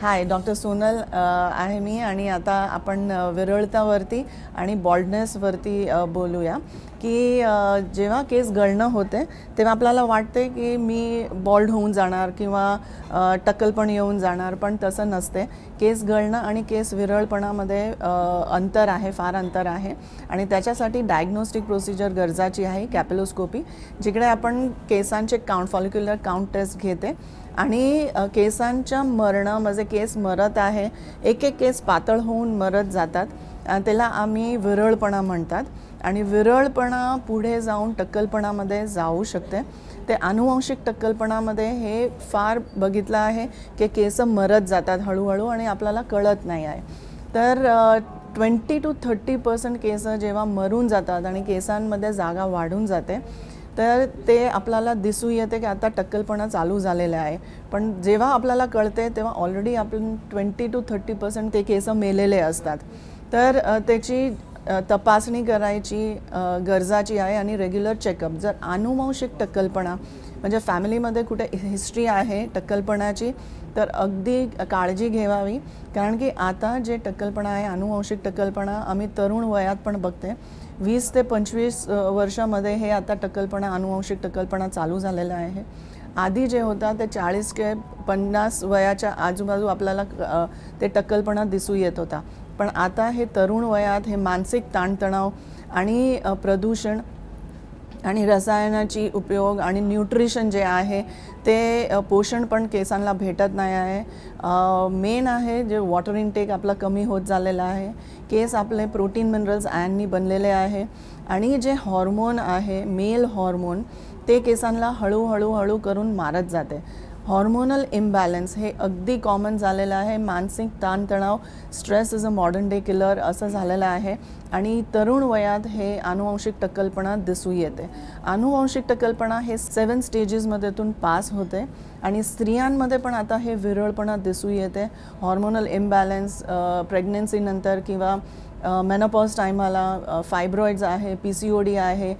हाय doctor Sonal आहे मी आणि आता आपण uh, विरळतावरती आणि बॉल्डनेसवरती uh, बोलूया. की जेव्हा केस गळणं होते तेव्हा आपल्याला वाटते की मी बॉल्ड होऊन जाणार किंवा अ, टक्कल पण येऊन जाणार पण तसं नसते. केस गळणं आणि केस विरळपणामध्ये अंतर आहे फार अंतर आहे. आणि त्याच्यासाठी डायग्नोस्टिक प्रोसिजर गरजाची आहे कॅपिलोस्कोपी जिकडे आपण केसांचे काउंट फॉलिक्युलर काउंट टेस्ट घेते. आणि केसांच्या मरणं म्हणजे केस मरत आहे एक एक केस पातळ होऊन मरत जातात. त्याला आम्ही विरळपणा म्हणतात. आणि विरळपणा पुढे जाऊन टक्कलपणामध्ये जाऊ शकते. ते अनुवंशिक टक्कलपणामध्ये हे फार बघितलं आहे की केस मरत जातात हळूहळू आणि आपल्याला कळत नाही आहे. तर twenty to thirty percent case जेव्हा मरून जातात आणि केसांमध्ये जागा वाढून जाते तर ते आपल्याला दिसू येते की आता टक्कलपणा चालू झालेला आहे. पण जेव्हा आपल्याला कळते तेव्हा ऑलरेडी आपण ट्वेंटी टू थर्टी पर्सेंट ते केस मेलेले असतात. तर त्याची तपासणी करायची गरजाची आहे आणि रेग्युलर चेकअप जर अनुवंशिक टक्कलपणा म्हणजे फॅमिलीमध्ये कुठे हिस्ट्री आहे टक्कलपणाची तर अगदी काळजी घ्यावी. कारण की आता जे टक्कलपणा आहे अनुवंशिक टक्कलपणा आम्ही तरुण वयात पण बघते. वीस ते पंचवीस वर्षामध्ये हे आता टक्कलपणा अनुवंशिक टक्कलपणा चालू झालेला आहे. आधी जे होता ते चाळीस के पन्नास वयाच्या आजूबाजू आपल्याला ते टक्कलपणा दिसू येत होता. पण आता हे तरुण वयात हे मानसिक ताणतणाव आणि प्रदूषण आणि रसायनाची उपयोग आणि न्यूट्रिशन जे आहे ते पोषण पण केसांना भेटत नाही आहे. मेन आहे जे वॉटर इनटेक आपला कमी होत झालेला आहे. केस आपले प्रोटीन मिनरल्स आयननी बनलेले आहे आणि जे हॉर्मोन आहे मेल हॉर्मोन ते केसांना हळूहळू हळू करून मारत जाते. हॉर्मोनल इम्बॅलन्स हे अगदी कॉमन झालेलं आहे. मानसिक ताणतणाव stress is a modern day killer असं झालेलं आहे. आणि तरुण वयात हे अनुवंशिक टक्कलपणा दिसू येते. अनुवंशिक टक्कलपणा हे सेवन स्टेजेसमध्येतून पास होते. आणि स्त्रियांमध्ये पण आता हे विरळपणा दिसू येते. हॉर्मोनल इम्बॅलन्स प्रेग्नन्सीनंतर किंवा मेनोपॉज टायमाला फायब्रॉइड्स आहे पी सी ओ डी आहे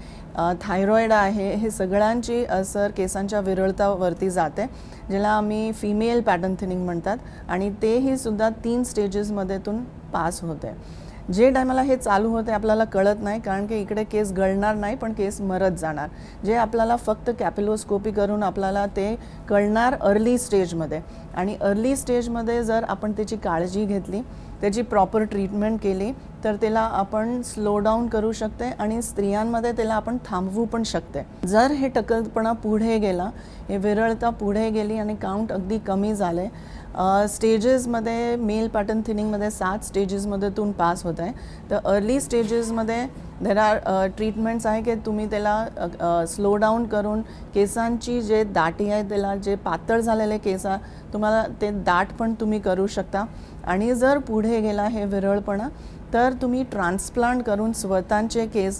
थायरॉईड आहे हे सगळ्यांची असर केसांच्या विरळतावरती जाते ज्याला आम्ही फिमेल पॅटर्न थिनिंग म्हणतात. आणि तेही सुद्धा तीन स्टेजेसमध्येतून पास होते. जे टायमाला हे चालू होते आपल्याला कळत नाही कारण की इकडे केस गळणार नाही पण केस मरत जाणार. जे आपल्याला फक्त कॅपिलोस्कोपी करून आपल्याला ते कळणार अर्ली स्टेजमध्ये आणि अर्ली स्टेजमध्ये जर आपण त्याची काळजी घेतली त्याची प्रॉपर ट्रीटमेंट केली तर त्याला आपण स्लो डाऊन करू शकते आणि स्त्रियांमध्ये त्याला आपण थांबवू पण शकते. जर हे टकलपणा पुढे गेला हे विरळता पुढे गेली आणि काउंट अगदी कमी झाले स्टेजेसमध्ये मेल पॅटर्न थिनिंगमध्ये सात स्टेजेसमध्येतून पास होत आहे. तर अर्ली स्टेजेसमध्ये देर आर ट्रीटमेंट्स आहे की तुम्ही त्याला स्लो डाऊन करून केसांची जे दाटी आहे त्याला जे पातळ झालेले केस आहे तुम्हाला ते दाट पण तुम्ही करू शकता. आणि जर पुढे गेला हे विरळपणा तर तुम्ही ट्रान्सप्लांट करून स्वतःचे केस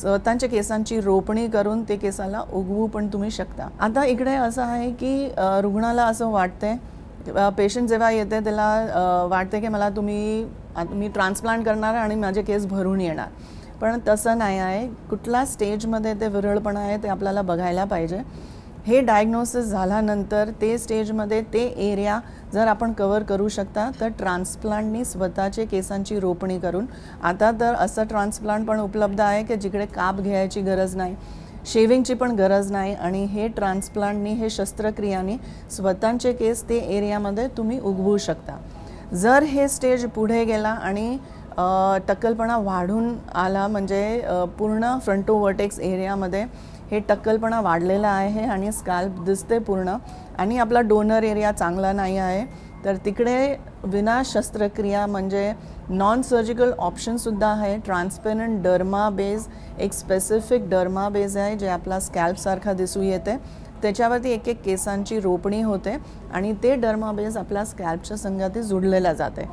स्वतःच्या केसांची रोपणी करून ते केसाला उगवू पण तुम्ही शकता. आता इकडे असं आहे की रुग्णाला असं वाटतंय पेशंट जेव्हा येते त्याला वाटते की मला तुम्ही मी ट्रान्सप्लांट करणार आणि माझे केस भरून येणार. पण तसं नाही आहे. कुठल्या स्टेजमध्ये ते विरळपणा आहे ते आपल्याला बघायला पाहिजे. हे डायग्नोसिस झाल्यानंतर ते स्टेजमध्ये ते एरिया जर आपण कवर करू शकता तर ट्रान्सप्लांटनी स्वतःचे केसांची रोपणी करून आता तर असं ट्रान्सप्लांट पण उपलब्ध आहे की जिकडे काप घ्यायची गरज नाही. शेविंगची पण गरज नाही आणि हे ट्रान्सप्लांटनी हे शस्त्रक्रियानी स्वतःचे केस ते एरियामध्ये तुम्ही उगवू शकता. जर हे स्टेज पुढे गेला आणि टक्कलपणा वाढून आला म्हणजे पूर्ण फ्रंटोवर्टेक्स एरियामध्ये हे टक्कलपणा वाढलेला आहे आणि स्काल्प दिसते पूर्ण आणि आपला डोनर एरिया चांगला नाही आहे तर तिकडे विना शस्त्रक्रिया म्हणजे नॉन सर्जिकल ऑप्शनसुद्धा आहे. ट्रान्सपेरंट डर्मा बेज एक स्पेसिफिक डर्मा बेज आहे जे आपला स्कॅल्पसारखा दिसू येते. त्याच्यावरती एक एक केसांची रोपणी होते आणि ते डर्मा बेज आपल्या स्कॅल्पच्या संघाती जुडलेला जाते.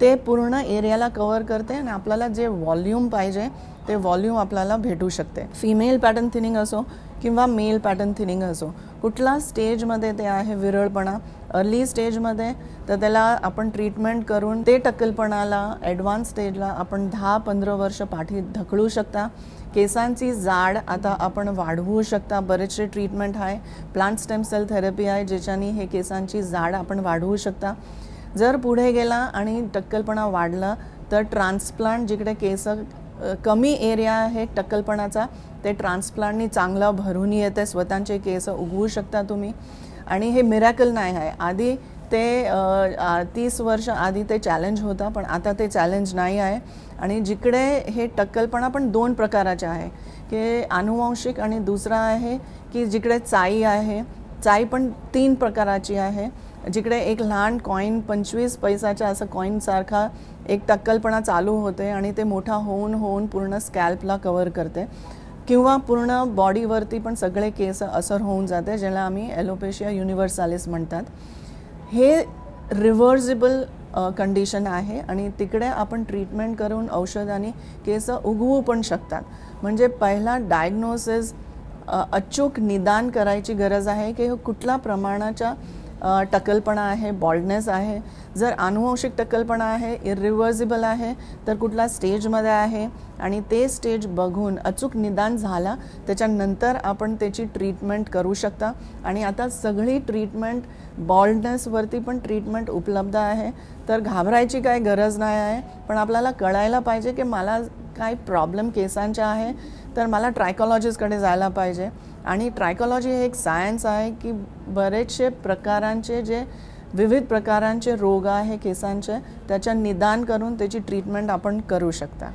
ते पूर्ण एरियाला कवर करते आणि आपल्याला जे व्हॉल्यूम पाहिजे ते व्हॉल्यूम आपल्याला भेटू शकते. फिमेल पॅटर्न थिनिंग असो किंवा मेल पॅटर्न थिनिंग असो कुठला स्टेजमध्ये ते आहे विरळपणा अर्ली स्टेजमध्ये तर त्याला आपण ट्रीटमेंट करून ते टक्कलपणाला ॲडव्हान्स स्टेजला आपण दहा पंधरा वर्ष पाठी ढकलू शकता. केसांची जाड आता आपण वाढवू शकता. बरेचसे ट्रीटमेंट आहे. प्लांट स्टेम सेल थेरपी आहे ज्याच्यानी हे केसांची जाड आपण वाढवू शकता. जर पुढे गेला आणि टक्कलपणा वाढला तर ट्रान्सप्लांट जिकडे केस कमी एरिया आहे टक्कलपणाचा ते ट्रान्सप्लांटनी चांगला भरून येते. स्वतःचे केस उगवू शकता तुम्ही. आणि हे मिरॅकल नाही आहे. आधी ते तीस वर्ष आधी ते चॅलेंज होता पण आता ते चॅलेंज नाही आहे. आणि जिकडे हे टक्कलपणा पण दोन प्रकाराचे आहे की अनुवांशिक आणि दुसरा आहे की जिकडे चाई आहे. चाई पण तीन प्रकाराची आहे. जिकडे एक लहान कॉईन पंचवीस पैसाच्या असं कॉईनसारखा एक टक्कलपणा चालू होते आणि ते मोठा होऊन होऊन पूर्ण स्कॅल्पला कवर करते. किंवा पूर्ण बॉडीवरती पण सगळे केस असर होऊन जाते ज्याला आम्ही एलोपेशिया युनिव्हर्सालिस म्हणतात. हे रिव्हर्सिबल कंडिशन आहे आणि तिकडे आपण ट्रीटमेंट करून औषधाने केस उगवू पण शकतात. म्हणजे पहिला डायग्नोसिस अचूक निदान करायची गरज आहे की कुठल्या प्रमाणाच्या टकलपणा टक्कलपणा आहे बॉल्डनेस आहे. जर अनुवंशिक टकलपणा आहे इरिव्हर्सिबल आहे तर कुठला स्टेजमध्ये आहे? आणि ते स्टेज बघून अचूक निदान झाला त्याच्यानंतर आपण त्याची ट्रीटमेंट करू शकता. आणि आता सगळी ट्रीटमेंट बॉल्डनेसवरती पण ट्रीटमेंट उपलब्ध आहे. तर घाबरायची काय गरज नाही आहे. पण आपल्याला कळायला पाहिजे की मला काय प्रॉब्लेम केसांच्या आहे तर मला ट्रायकॉलॉजिस्टकडे जायला पाहिजे. आणि ट्रायकॉलॉजी हे एक सायन्स आहे की बरेचसे प्रकारांचे जे विविध प्रकारांचे रोग आहे केसांचे त्याच्या निदान करून त्याची ट्रीटमेंट आपण करू शकता.